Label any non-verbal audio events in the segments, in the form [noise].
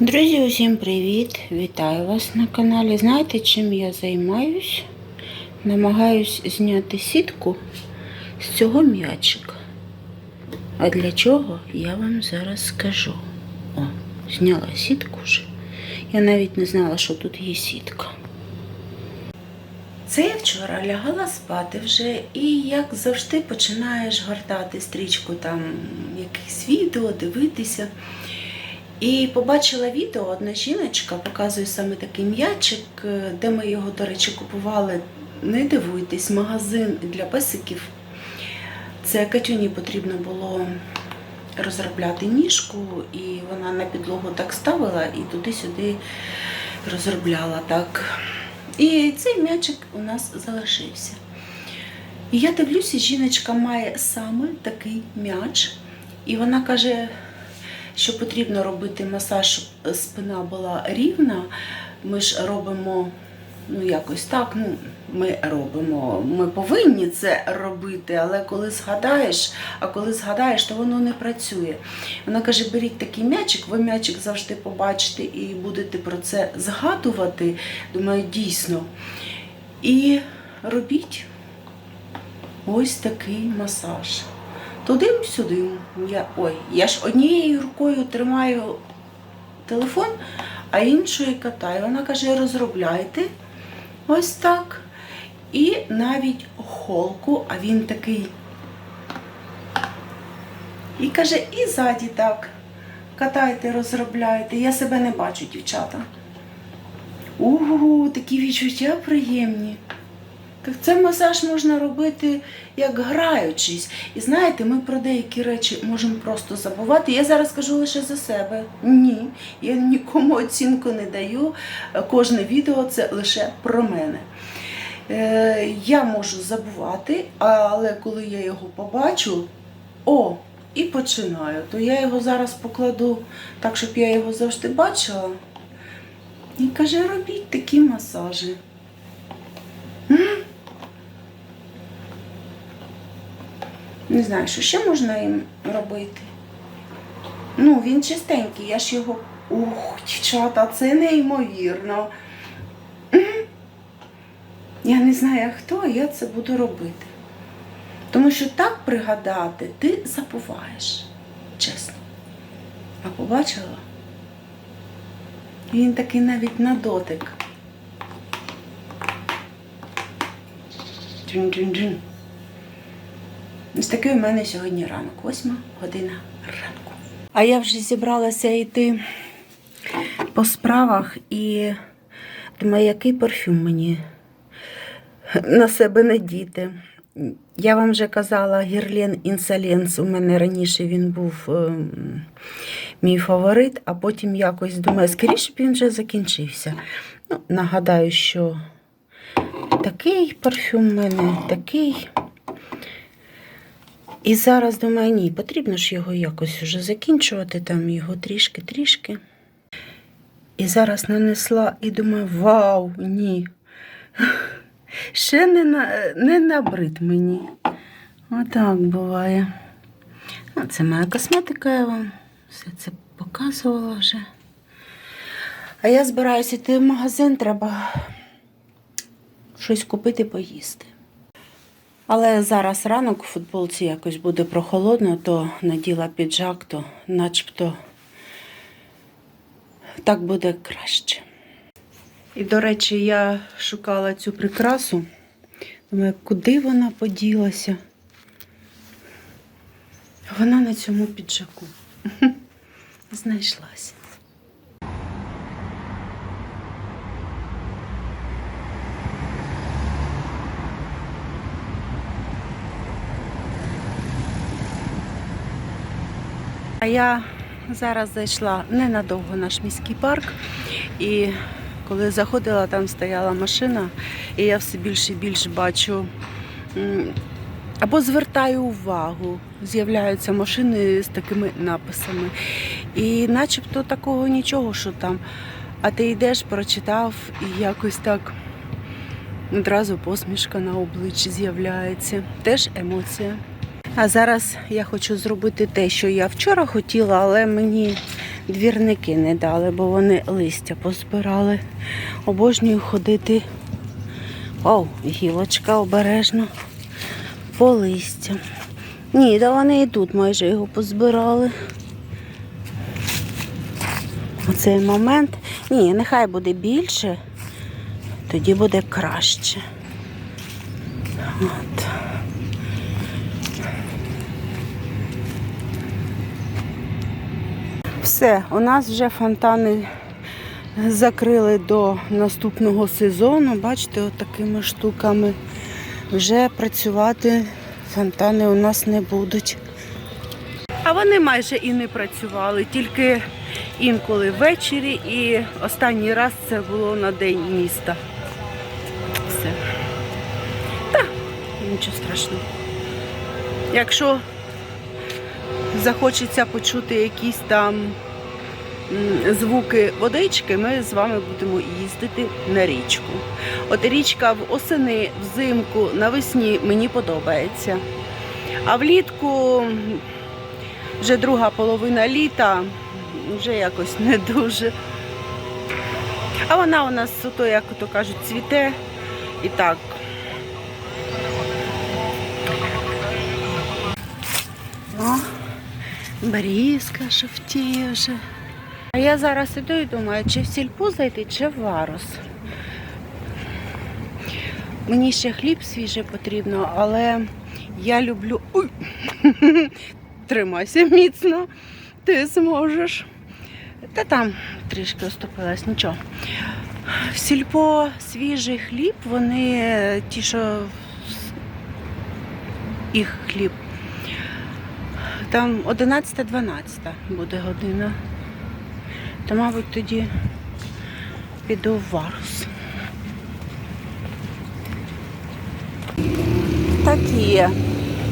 Друзі, усім привіт! Вітаю вас на каналі. Знаєте, чим я займаюсь? Намагаюсь зняти сітку з цього м'ячика. А для чого я вам зараз скажу. О, зняла сітку вже. Я навіть не знала, що тут є сітка. Це я вчора лягала спати вже, і як завжди починаєш гортати стрічку там якихось відео, дивитися. І побачила відео, одна жіночка показує саме такий м'ячик, е, де ми його, до речі, купували. Не дивуйтесь, магазин для песиків. Це Катюні потрібно було розробляти ніжку, і вона на підлогу так ставила і туди-сюди розробляла так. І цей м'ячик у нас залишився. І я дивлюся, жіночка має саме такий м'яч, і вона каже, що потрібно робити масаж, щоб спина була рівна. Ми ж робимо, ну якось так, ну, ми робимо, ми повинні це робити, але коли згадаєш, а коли згадаєш, то воно не працює. Вона каже, беріть такий м'ячик, ви м'ячик завжди побачите і будете про це згадувати. Думаю, дійсно. І робіть ось такий масаж. Туди-сюди. Я, ой, я ж однією рукою тримаю телефон, а іншою катаю. Вона каже, розробляйте ось так. І навіть холку, а він такий. І каже, і ззаді так. Катайте, розробляйте. Я себе не бачу, дівчата. Угу, такі відчуття приємні. Це масаж можна робити як граючись. І знаєте, ми про деякі речі можемо просто забувати. Я зараз кажу лише за себе. Ні, я нікому оцінку не даю. Кожне відео це лише про мене. Е, я можу забувати, але коли я його побачу, о, і починаю, то я його зараз покладу так, щоб я його завжди бачила. І каже, робіть такі масажі. Не знаю, що ще можна їм робити. Ну, він чистенький, я ж його. Ух, дівчата, це неймовірно. Я не знаю, хто, а я це буду робити. Тому що так пригадати ти забуваєш, чесно. А побачила? Він такий навіть на дотик. Джин-джин-джин. Ось такий у мене сьогодні ранок, восьма година ранку. А я вже зібралася йти по справах і думаю, який парфюм мені на себе надіти. Я вам вже казала, Гірлен Інсоленс. У мене раніше він був ем, мій фаворит, а потім якось думаю, скоріше б він вже закінчився. Ну, нагадаю, що такий парфюм у мене, такий. І зараз думаю, ні, потрібно ж його якось вже закінчувати, там його трішки-трішки. І зараз нанесла і думаю, вау, ні. [laughs] Ще не, на, не набрид мені. Отак буває. А це моя косметика, я вам все це показувала вже. А я збираюся йти в магазин, треба щось купити, поїсти. Але зараз ранок у футболці якось буде прохолодно, то наділа піджак, то начебто так буде краще. І, до речі, я шукала цю прикрасу. Думаю, куди вона поділася? Вона на цьому піджаку. [laughs] Знайшлася. Я зараз зайшла ненадовго в наш міський парк, і коли заходила, там стояла машина, і я все більше і більше бачу або звертаю увагу, з'являються машини з такими написами. І начебто такого нічого, що там. А ти йдеш, прочитав і якось так одразу посмішка на обличчі з'являється. Теж емоція. А зараз я хочу зробити те, що я вчора хотіла, але мені двірники не дали, бо вони листя позбирали. Обожнюю ходити. Оу, гілочка обережно по листя. Ні, да вони і тут майже його позбирали. Оцей момент. Ні, нехай буде більше, тоді буде краще. От. Все, у нас вже фонтани закрили до наступного сезону. Бачите, от такими штуками. Вже працювати фонтани у нас не будуть. А вони майже і не працювали, тільки інколи ввечері і останній раз це було на день міста. Все. Та, нічого страшного. Якщо захочеться почути якісь там звуки водички, ми з вами будемо їздити на річку. От річка в осени, взимку, навесні мені подобається. А влітку вже друга половина літа, вже якось не дуже. А вона у нас, ото, як то кажуть, цвіте і так. О, Берізка жовтіє вже. А я зараз іду і думаю, чи в сільпу зайти, чи в варус. Мені ще хліб свіжий потрібно, але я люблю. Ой! [laughs] Тримайся міцно, ти зможеш. Та там трішки оступилась, нічого. В сільпо свіжий хліб, вони ті, що їх хліб. Там 11-12 буде година. То, мабуть, тоді піду в варус. Так і є.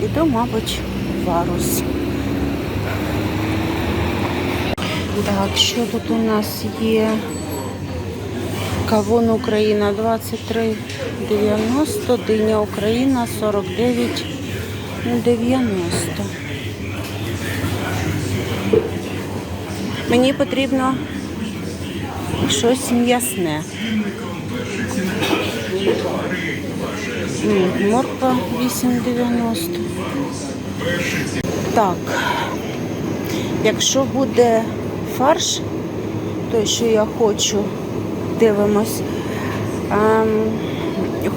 Піду, мабуть, в варус. Так, що тут у нас є? Кавун Україна 23,90, диня Україна 49,90. Мені потрібно щось м'ясне. Морква 8,90. Так. Якщо буде фарш, той, що я хочу, дивимось. Ем,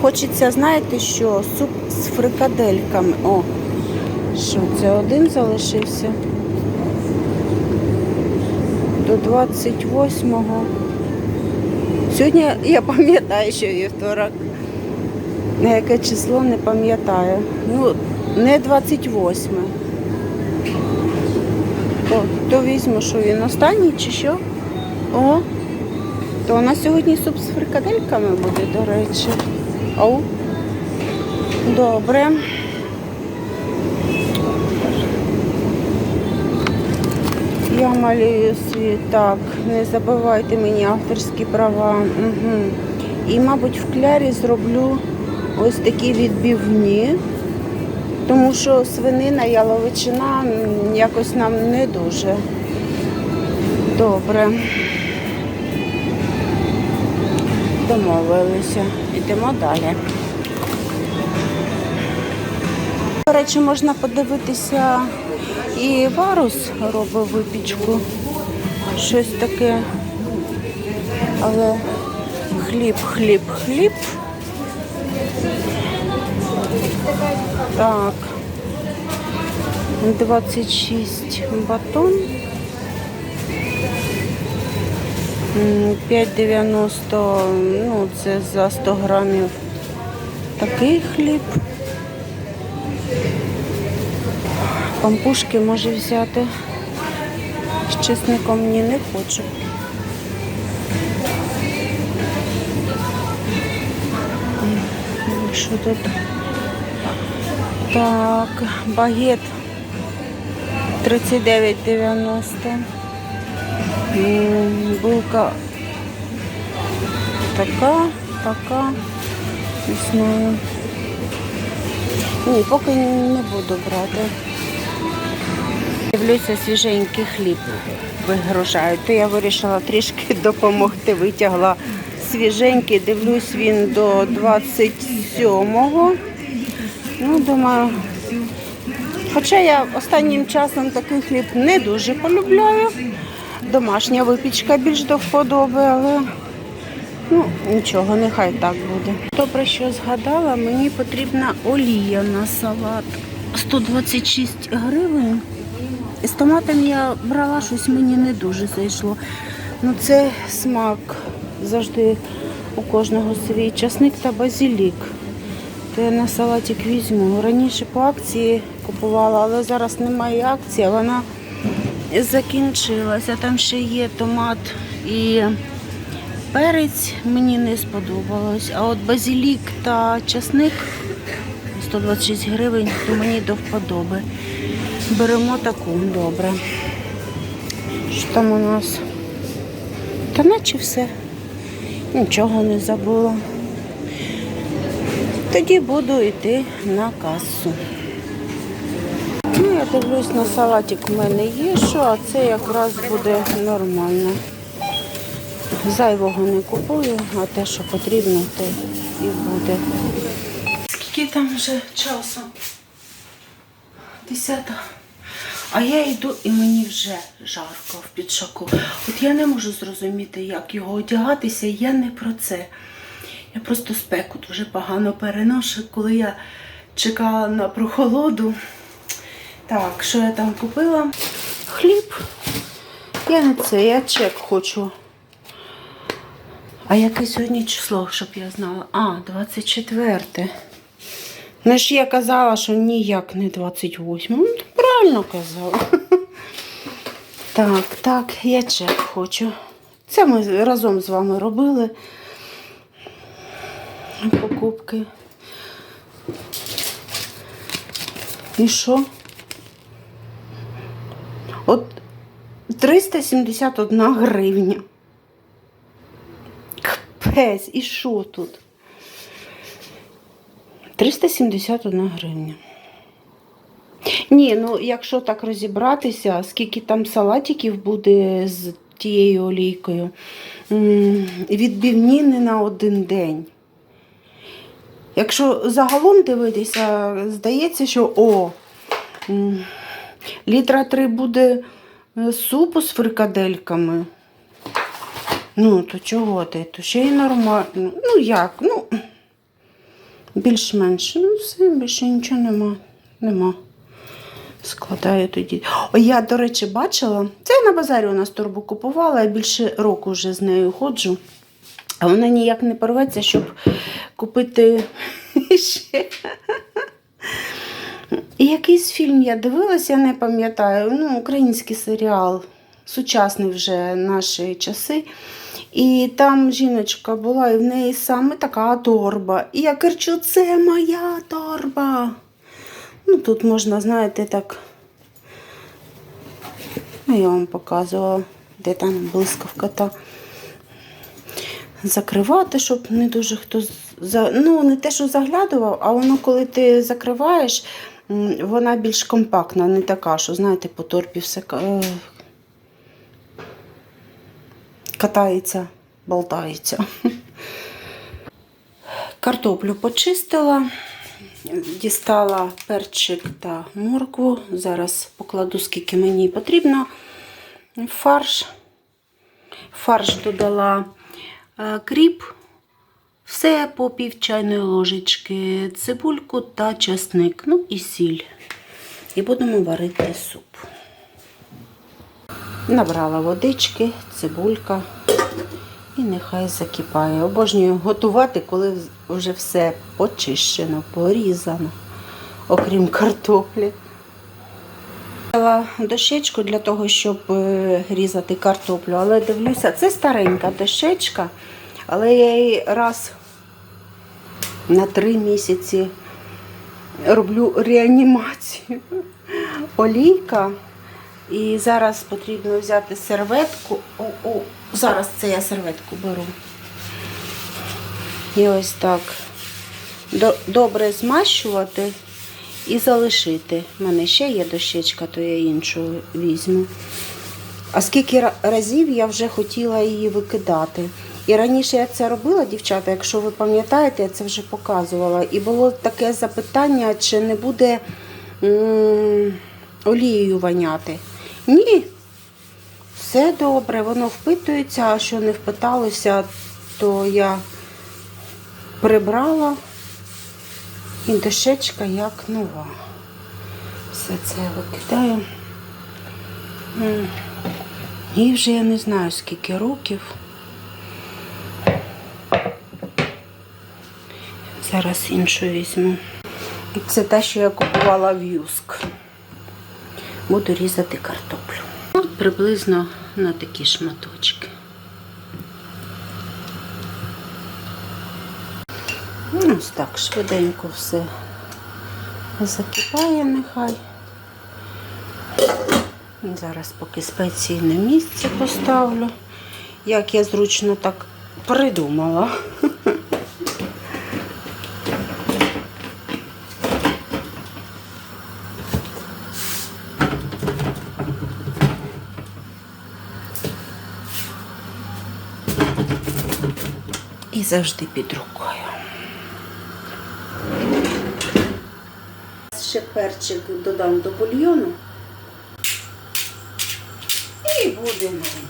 хочеться, знаєте що, суп з фрикадельками. О, що це один залишився? До 28-го. Сьогодні я пам'ятаю, що вівторок. На яке число не пам'ятаю. Ну, не 28. О, то візьму, що він останній чи що? О, то у нас сьогодні суп з фрикадельками буде, до речі. Оу. Добре. Малюю свій так, не забувайте мені авторські права. Угу. І, мабуть, в клярі зроблю ось такі відбивні, тому що свинина, яловичина якось нам не дуже. Добре. Домовилися. Йдемо далі. До речі, можна подивитися і варус робить випічку. Щось таке. Але хліб, хліб, хліб. Так. 26 батон. М, 5,90, ну, це за 100 грамів такий хліб. Пампушки може взяти. З чесником ні, не хочу. Що тут? Так, багет 39,90. М, Булка така, така, не. Ні, поки не буду брати. Дивлюся, свіженький хліб вигружають. То я вирішила трішки [laughs] допомогти. Витягла свіженький, дивлюсь, він до 27-го. Ну, думаю. Хоча я останнім часом такий хліб не дуже полюбляю. Домашня випічка більш до вподоби, але ну, нічого, нехай так буде. Добре, що згадала, мені потрібна олія на салат. 126 гривень. З томатом я брала щось мені не дуже зайшло. Ну це смак. Завжди у кожного свій часник та базилік. То я на салатик візьму. Раніше по акції купувала, але зараз немає акції, вона закінчилася. Там ще є томат і перець мені не сподобалось. А от базилік та часник 126 гривень, то мені до вподоби. Беремо таку, добре. Що там у нас? Та наче все. Нічого не забула. Тоді буду йти на касу. Ну, я дивлюсь на салатик у мене є, що, а це якраз буде нормально. Зайвого не купую, а те, що потрібно, те і буде. Скільки там вже часу? Десята. А я йду і мені вже жарко в підшаку. От я не можу зрозуміти, як його одягатися, я не про це. Я просто спеку дуже погано переношу, коли я чекала на прохолоду. Так, що я там купила? Хліб. Я не це, я чек хочу. А яке сьогодні число, щоб я знала? А, 24. Ну ж я казала, що ніяк не 28. Ну, правильно казала. [laughs] Так, так, я чек хочу. Це ми разом з вами робили покупки. І що? От 371 гривня. Капець, і що тут? 371 гривня. Ні, ну якщо так розібратися, скільки там салатиків буде з тією олійкою, відбивні не на один день. Якщо загалом дивитися, здається, що о, літра три буде е, супу з фрикадельками. Ну, то чого ти? То ще й нормально. Ну як? Ну, більш-менш. Ну, все, більше нічого нема. Нема. Складаю тоді. О, я, до речі, бачила. Це я на базарі у нас турбу купувала, я більше року вже з нею ходжу. А вона ніяк не порветься, щоб купити [laughs] ще. Якийсь фільм я дивилася, я не пам'ятаю. Ну, український серіал, сучасний вже наші часи. І там жіночка була, і в неї саме така торба. І я кричу, це моя торба. Ну, тут можна, знаєте, так. Ну, я вам показувала, де там блискавка та закривати, щоб не дуже хто за. Ну, не те, що заглядував, а воно, коли ти закриваєш, вона більш компактна, не така, що, знаєте, по торпі все е, катається, болтається. Картоплю почистила, дістала перчик та моркву. Зараз покладу, скільки мені потрібно. Фарш. Фарш додала е, кріп. Все по пів чайної ложечки, цибульку та часник, ну і сіль. І будемо варити суп. Набрала водички, цибулька і нехай закипає. Обожнюю готувати, коли вже все почищено, порізано, окрім картоплі. Взяла дощечку для того, щоб е, різати картоплю, але дивлюся, це старенька дощечка, але я її раз на три місяці роблю реанімацію. Олійка. І зараз потрібно взяти серветку. О, о, зараз це я серветку беру. І ось так добре змащувати і залишити. У мене ще є дощечка, то я іншу візьму. А скільки разів я вже хотіла її викидати. І раніше я це робила, дівчата, якщо ви пам'ятаєте, я це вже показувала. І було таке запитання, чи не буде олією воняти. Ні, все добре, воно впитується, а що не впиталося, то я прибрала і дощечка як нова. Все це викидаю. Їй вже я не знаю скільки років. Зараз іншу візьму. Це те, що я купувала в Юск. Буду різати картоплю. От приблизно на такі шматочки. Ну, Ось так швиденько все закипає нехай. Зараз поки спеції на місце поставлю. Як я зручно так придумала. І завжди під рукою. Ще перчик додам до бульйону. І буде нормально.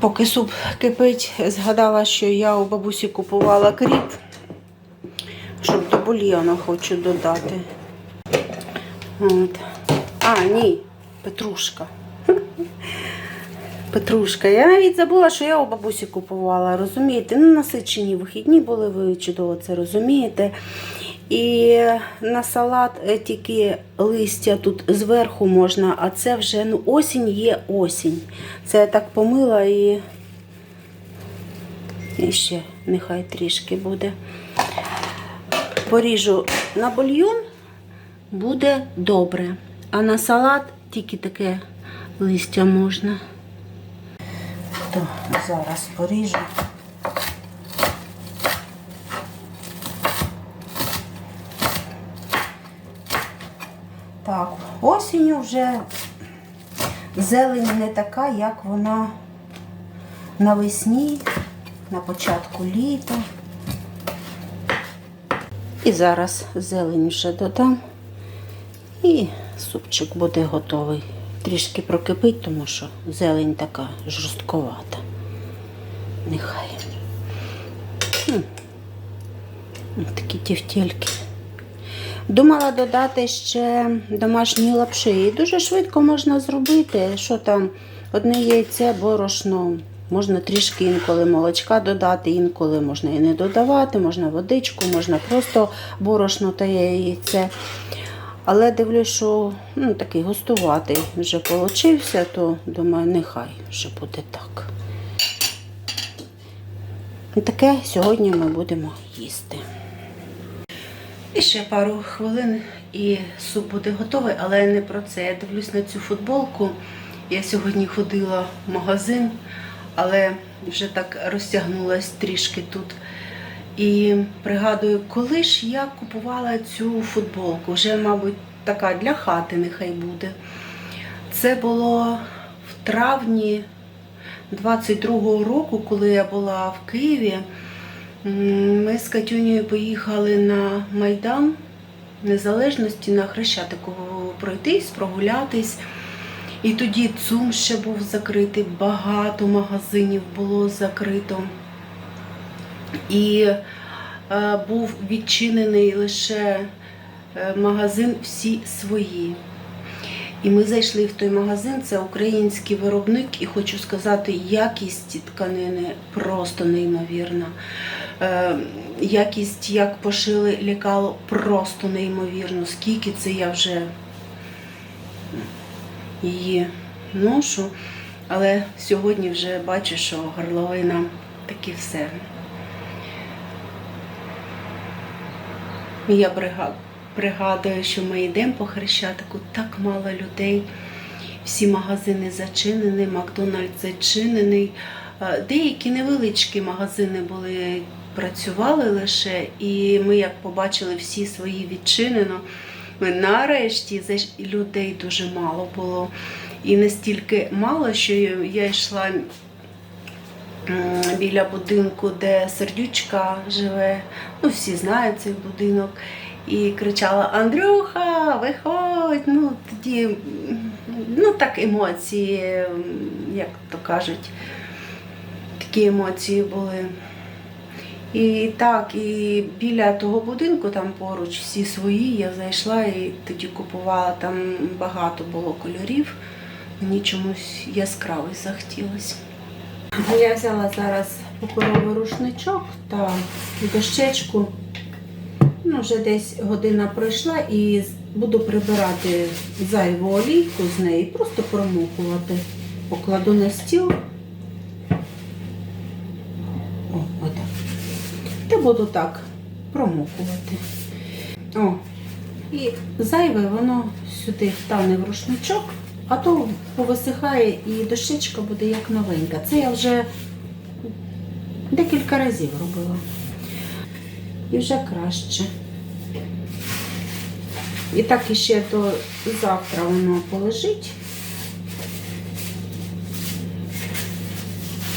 Поки суп кипить, згадала, що я у бабусі купувала кріп, щоб до бульйону хочу додати. От. А, ні, петрушка. Петрушка. Я навіть забула, що я у бабусі купувала. Розумієте? Ну, насичені вихідні були, ви чудово це розумієте. І на салат е, тільки листя тут зверху можна, а це вже ну, осінь є осінь. Це я так помила і, і ще нехай трішки буде. Поріжу на бульйон, буде добре. А на салат тільки таке листя можна. То зараз поріжу. Так, осінню вже зелень не така, як вона навесні, на початку літа. І зараз зелень вже додам. І супчик буде готовий. Трішки прокипить, тому що зелень така жорстковата. Нехай. Ось Такі тівтєльки. Думала додати ще домашні лапши. І дуже швидко можна зробити. Що там, одне яйце, борошно. Можна трішки інколи молочка додати, інколи можна і не додавати, можна водичку, можна просто борошно та яйце. Але дивлюсь, що ну, такий густуватий вже получився, то думаю, нехай вже буде так. Таке сьогодні ми будемо їсти. І ще пару хвилин і суп буде готовий, але не про це. Я дивлюсь на цю футболку. Я сьогодні ходила в магазин, але вже так розтягнулась трішки тут. І пригадую, коли ж я купувала цю футболку, вже, мабуть, така для хати нехай буде. Це було в травні 22-го року, коли я була в Києві. Ми з Катюнею поїхали на Майдан Незалежності на Хрещатику пройтись, прогулятись. І тоді ЦУМ ще був закритий, багато магазинів було закрито. І е, був відчинений лише е, магазин всі свої. І ми зайшли в той магазин, це український виробник, і хочу сказати, якість тканини просто неймовірна. Е, якість, як пошили лікало, просто неймовірно. Скільки це я вже її ношу. Але сьогодні вже бачу, що горловина таки все. Я пригадую, що ми йдемо по Хрещатику, так мало людей. Всі магазини зачинені, Макдональдс зачинений, Е, Деякі невеличкі магазини були, працювали лише, і ми, як побачили всі свої відчинено, ми нарешті людей дуже мало було. І настільки мало, що я йшла біля будинку, де сердючка живе. Ну, всі знають цей будинок. І кричала Андрюха, виходь! Ну, тоді ну, так емоції, як то кажуть, такі емоції були. І так, і біля того будинку, там поруч всі свої, я зайшла і тоді купувала, там багато було кольорів. Мені чомусь яскравий захотілося. Я взяла зараз паперовий рушничок та дощечку. Ну, вже десь година пройшла і буду прибирати зайву олійку з неї, просто промокувати. Покладу на стіл. О, отак. Та буду так промокувати. О, і зайве воно сюди втане в рушничок, а то повисихає і дощечка буде як новенька. Це я вже декілька разів робила. І вже краще. І так іще до завтра воно полежить.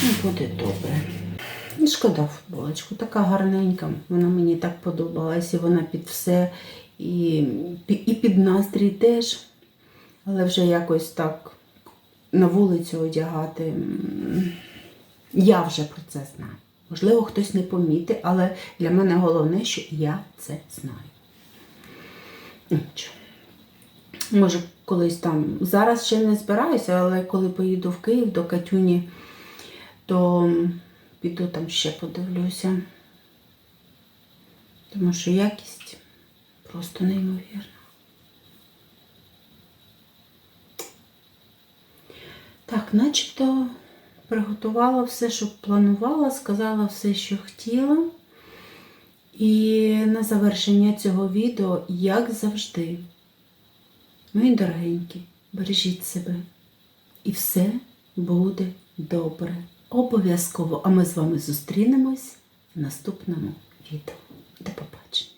І буде добре. І шкода футболочку, така гарненька. Вона мені так подобалась, і вона під все, і, і під настрій теж. Але вже якось так на вулицю одягати. Я вже про це знаю. Можливо, хтось не помітить, але для мене головне, що я це знаю. Нічого. Може, колись там. Зараз ще не збираюся, але коли поїду в Київ до Катюні, то піду там ще подивлюся. Тому що якість просто неймовірна. Так, начебто приготувала все, що планувала, сказала все, що хотіла. І на завершення цього відео, як завжди, мої дорогенькі, бережіть себе. І все буде добре. Обов'язково. А ми з вами зустрінемось в наступному відео. До побачення.